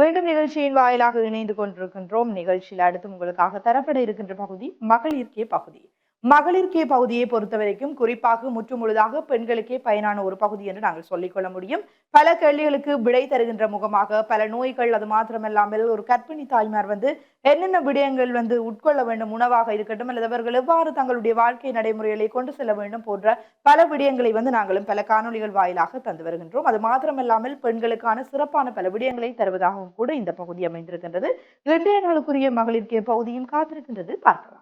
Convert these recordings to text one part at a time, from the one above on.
மீண்டும் நிகழ்ச்சியின் வாயிலாக இணைந்து கொண்டிருக்கின்றோம். நிகழ்ச்சியில் அடுத்து உங்களுக்காக தரப்பட இருக்கின்ற பகுதி மகளிர்க்கே பகுதி. மகளிர்க்கே பகுதியை பொறுத்த வரைக்கும் குறிப்பாக முற்றுமுழுதாக பெண்களுக்கே பயனான ஒரு பகுதி என்று நாங்கள் சொல்லிக்கொள்ள முடியும். பல கேள்விகளுக்கு விடை தருகின்ற முகமாக பல நோய்கள் அது மாத்திரமல்லாமல் ஒரு கற்பிணி தாய்மார் வந்து என்னென்ன விடயங்கள் வந்து உட்கொள்ள வேண்டும் உணவாக இருக்கட்டும் அல்லது அவர்கள் எவ்வாறு தங்களுடைய வாழ்க்கை நடைமுறைகளை கொண்டு செல்ல வேண்டும் போன்ற பல விடயங்களை வந்து நாங்களும் பல காணொளிகள் வாயிலாக தந்து வருகின்றோம். அது மாத்திரமல்லாமல் பெண்களுக்கான சிறப்பான பல விடயங்களை தருவதாகவும் கூட இந்த பகுதி அமைந்திருக்கின்றது. இரண்டே நாளுக்குரிய மகளிர்க்கே பகுதியும் காத்திருக்கின்றது. பார்க்கலாம்.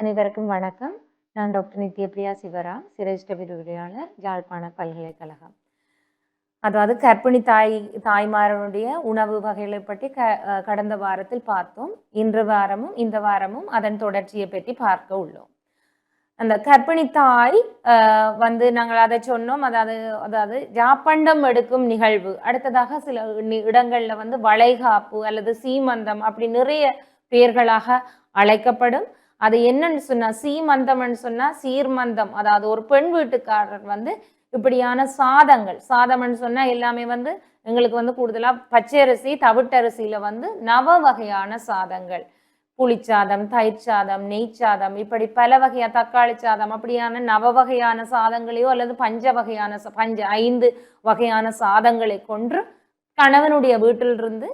அனைவருக்கும் வணக்கம். நான் டாக்டர் நித்யபிரியா சிவராம் சிரேஷ்ட விரிவுரையாளர் யாழ்ப்பாண பல்கலைக்கழகம். அதாவது கர்ப்பிணி தாய் தாய்மாரனுடைய உணவு வகைகளை பற்றி க கடந்த வாரத்தில் பார்த்தோம். இன்று வாரமும் இந்த வாரமும் அதன் தொடர்ச்சியை பற்றி பார்க்க உள்ளோம். அந்த கர்ப்பிணி தாய் வந்து நாங்கள் அதை சொன்னோம். அதாவது அதாவது ஜாப்பண்டம் எடுக்கும் நிகழ்வு. அடுத்ததாக சில இடங்களில் வந்து வளைகாப்பு அல்லது சீமந்தம் அப்படி நிறைய பெயர்களாக அழைக்கப்படும். அது என்னன்னு சொன்னா சீமந்தம்னு சொன்னா சீர்மந்தம். அதாவது ஒரு பெண் வீட்டுக்காரர் வந்து இப்படியான சாதங்கள். சாதம்னு சொன்னா எல்லாமே வந்து எங்களுக்கு வந்து கூடுதலா பச்சரிசி தவிட்டரிசியில வந்து நவ வகையான சாதங்கள். புளிச்சாதம் தயிர் சாதம் நெய் சாதம் இப்படி பல வகையா தக்காளி சாதம் அப்படியான நவ வகையான சாதங்களையோ அல்லது பஞ்ச வகையான பஞ்ச ஐந்து வகையான சாதங்களை கொன்று கணவனுடைய வீட்டிலிருந்து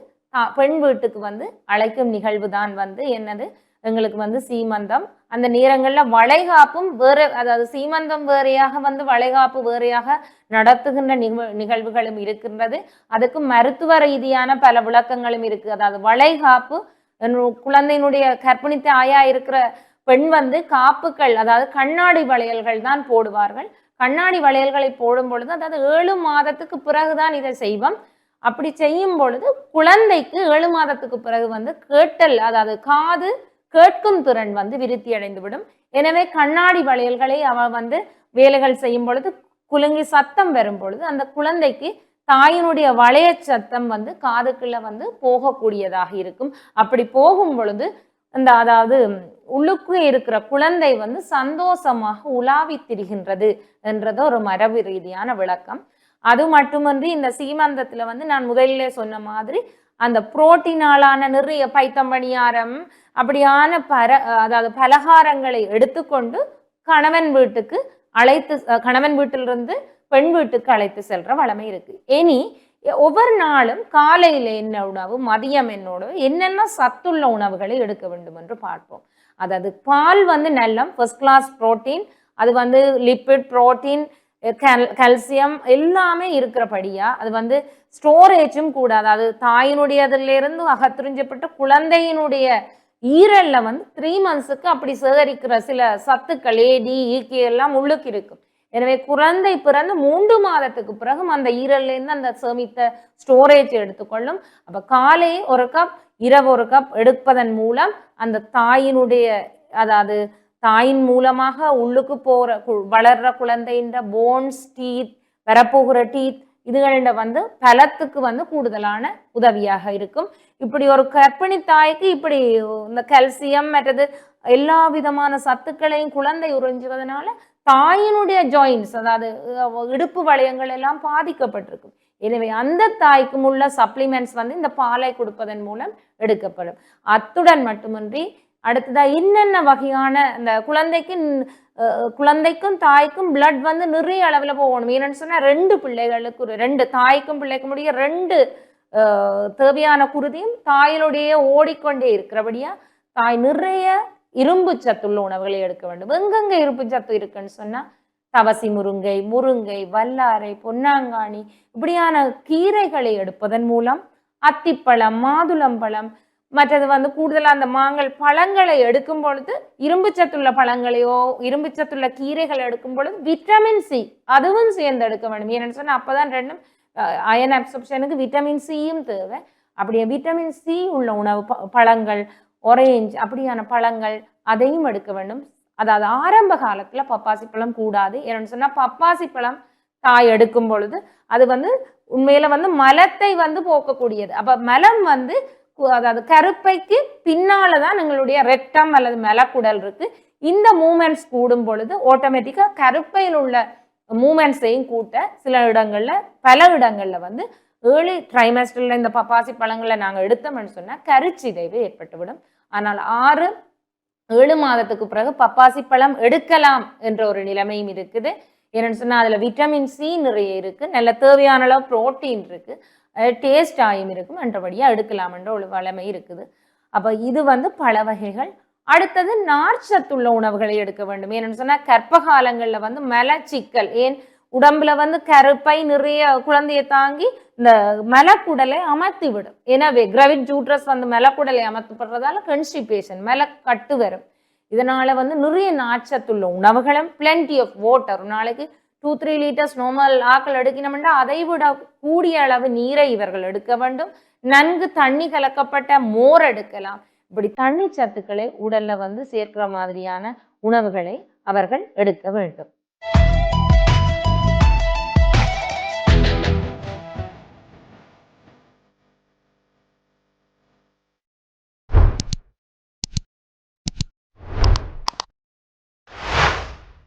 பெண் வீட்டுக்கு வந்து அழைக்கும் நிகழ்வு தான் வந்து என்னது? எங்களுக்கு வந்து சீமந்தம். அந்த நேரங்களில் வளைகாப்பும் வேற அதாவது சீமந்தம் வேறையாக வந்து வளைகாப்பு வேறையாக நடத்துகின்ற நிகழ் நிகழ்வுகளும் இருக்கின்றது. அதுக்கு மருத்துவ ரீதியான பல விளக்கங்களும் இருக்கு. அதாவது வளைகாப்பு குழந்தையினுடைய கர்ப்பிணி தாயா இருக்கிற பெண் வந்து காப்புகள் அதாவது கண்ணாடி வளையல்கள் தான் போடுவார்கள். கண்ணாடி வளையல்களை போடும் பொழுது அதாவது ஏழு மாதத்துக்கு பிறகுதான் இதை செய்வோம். அப்படி செய்யும் பொழுது குழந்தைக்கு ஏழு மாதத்துக்கு பிறகு வந்து கேட்டல் அதாவது காது கேட்கும் திறன் வந்து விருத்தி அடைந்து விடும் எனவே கண்ணாடி வளையல்களை அவ வந்து வேலைகள் செய்யும் பொழுது குலுங்கி சத்தம் வரும் பொழுது அந்த குழந்தைக்கு தாயினுடைய வளைய சத்தம் வந்து காதுக்குள்ள வந்து போகக்கூடியதாக இருக்கும். அப்படி போகும் பொழுது அந்த அதாவது உள்ளுக்கு இருக்கிற குழந்தை வந்து சந்தோஷமாக உலாவி திரிகின்றது என்றது ஒரு மரபு ரீதியான விளக்கம். அது மட்டுமன்றி இந்த சீமந்தத்துல வந்து நான் முதலிலே சொன்ன மாதிரி அந்த புரோட்டீனாலான நிறைய பைத்தம்பணியாரம் அப்படியான பர அதாவது பலகாரங்களை எடுத்துக்கொண்டு கணவன் வீட்டுக்கு அழைத்து கணவன் வீட்டிலிருந்து பெண் வீட்டுக்கு அழைத்து செல்ற வளமை இருக்கு. இனி ஒவ்வொரு நாளும் காலையில என்ன உணவு மதியம் என்னோட என்னென்ன சத்துள்ள உணவுகளை எடுக்க வேண்டும் என்று பார்ப்போம். அதாவது பால் வந்து நல்ல ஃபர்ஸ்ட் கிளாஸ் புரோட்டீன் அது வந்து லிப்பிட் புரோட்டீன் கல்சியம் எல்லாமே இருக்கிறபடியா அது வந்து ஸ்டோரேஜும் கூட அதாவது தாயினுடையதுலேருந்து அகத்துறிஞ்சப்பட்டு குழந்தையினுடைய ஈரல்ல வந்து த்ரீ மந்த்ஸுக்கு அப்படி சேகரிக்கிற சில சத்துக்கள் ஏடி ஈக்கி எல்லாம் உள்ளுக்கு இருக்கும். எனவே குழந்தை பிறந்து மூன்று மாதத்துக்கு பிறகும் அந்த ஈரல்லேருந்து அந்த சேமித்த ஸ்டோரேஜ் எடுத்துக்கொள்ளும். அப்ப காலை ஒரு கப் இரவு ஒரு கப் எடுப்பதன் மூலம் அந்த தாயினுடைய அதாவது தாயின் மூலமாக உள்ளுக்கு போற கு- வளர்ற குழந்தைன்ற போன்ஸ் டீத் வரப்போகிற டீத் இதுகளிட வந்து பலத்துக்கு வந்து கூடுதலான உதவியாக இருக்கும். இப்படி ஒரு கர்ப்பிணி தாய்க்கு இப்படி இந்த கல்சியம் மற்றது எல்லா விதமான சத்துக்களையும் குழந்தை உறிஞ்சுவதனால தாயினுடைய ஜாயின்ஸ் அதாவது இடுப்பு வளையங்கள் எல்லாம் பாதிக்கப்பட்டிருக்கும். எனவே அந்த தாய்க்கும் உள்ள சப்ளிமெண்ட்ஸ் வந்து இந்த பாலை கொடுப்பதன் மூலம் எடுக்கப்படும். அத்துடன் மட்டுமின்றி அடுத்ததா என்னென்ன வகையான இந்த குழந்தைக்கு குழந்தைக்கும் தாய்க்கும் பிளட் வந்து நிறைய அளவில் போகணும். ஏன்னு சொன்னால் ரெண்டு பிள்ளைகளுக்கு ரெண்டு தாய்க்கும் பிள்ளைக்கும் முடிய ரெண்டு தேவையான குருதியும் தாயினுடைய ஓடிக்கொண்டே இருக்கிறபடியா தாய் நிறைய இரும்பு சத்துள்ள உணவுகளை எடுக்க வேண்டும். எங்கெங்க இரும்பு சத்து இருக்குன்னு சொன்னால் தவசி முருங்கை முருங்கை வல்லாரை பொன்னாங்காணி இப்படியான கீரைகளை எடுப்பதன் மூலம் அத்திப்பழம் மாதுளம்பழம் மற்றது வந்து கூடுதலாக அந்த மாங்கல் பழங்களை எடுக்கும் பொழுது இரும்பு சத்துள்ள பழங்களையோ இரும்பு சத்துள்ள கீரைகளை எடுக்கும் பொழுது விட்டமின் சி அதுவும் சேர்ந்து எடுக்க வேண்டும் ஏன்னு சொன்னால் அப்போ தான் ரெண்டும் அயன் அப்சப்ஷனுக்கு விட்டமின் சியும் தேவை. அப்படியே விட்டமின் சி உள்ள உணவு ப- பழங்கள் ஒரேஞ்ச் அப்படியான பழங்கள் அதையும் எடுக்க வேண்டும். அதாவது ஆரம்ப காலத்தில் பப்பாசி பழம் கூடாது. ஏன்னு சொன்னால் பப்பாசி பழம் தாய் எடுக்கும் பொழுது அது வந்து உண்மையில வந்து மலத்தை வந்து போக்கக்கூடியது. அப்ப மலம் வந்து அதாவது கருப்பைக்கு பின்னால தான் எங்களுடைய ரெட்டம் அல்லது மலக்குடல் இருக்கு. இந்த மூமெண்ட்ஸ் கூடும் பொழுது ஆட்டோமேட்டிக்காக கருப்பையில் உள்ள மூமெண்ட்ஸையும் கூட்ட சில இடங்கள்ல பல இடங்கள்ல வந்து ஏர்லி ட்ரைமஸ்டரில் இந்த பப்பாசி பழங்களை நாங்கள் எடுத்தோம்னு சொன்னா கருச்சிதைவு ஏற்பட்டுவிடும். ஆனால் ஆறு ஏழு மாதத்துக்கு பிறகு பப்பாசி பழம் எடுக்கலாம் என்ற ஒரு நிலைமையும் இருக்குது. என்னென்னு சொன்னால் அதில் விட்டமின் சி நிறைய இருக்குது நல்ல தேவையான அளவு புரோட்டீன் இருக்குது டேஸ்ட் ஆயும் இருக்கும் என்றபடியாக எடுக்கலாம் என்ற ஒரு வளமை இருக்குது. அப்போ இது வந்து பல வகைகள். அடுத்தது நார்ச்சத்துள்ள உணவுகளை எடுக்க வேண்டும். ஏன்னு சொன்னால் கர்ப்ப வந்து மலச்சிக்கல் ஏன் உடம்புல வந்து கருப்பை நிறைய குழந்தையை தாங்கி இந்த மலக்குடலை அமர்த்தி விடும் எனவே கிரவிட் ஜூட்ரஸ் வந்து மலக்குடலை அமர்த்தப்படுறதால கன்ஸ்டிபேஷன் மலக்கட்டு வரும். இதனால வந்து நிறைய நார்ச்சத்துள்ள உணவுகளும் பிளென்டி ஆஃப் வாட்டர் நாளைக்கு டூ த்ரீ லிட்டர்ஸ் நோமல் ஆக்கள் எடுக்கணும்னா அதை விட கூடிய அளவு நீரை இவர்கள் எடுக்க வேண்டும். நன்கு தண்ணி கலக்கப்பட்ட மோர் எடுக்கலாம். இப்படி தண்ணி சத்துக்களை உடல்ல வந்து சேர்க்கிற மாதிரியான உணவுகளை அவர்கள் எடுக்க வேண்டும்.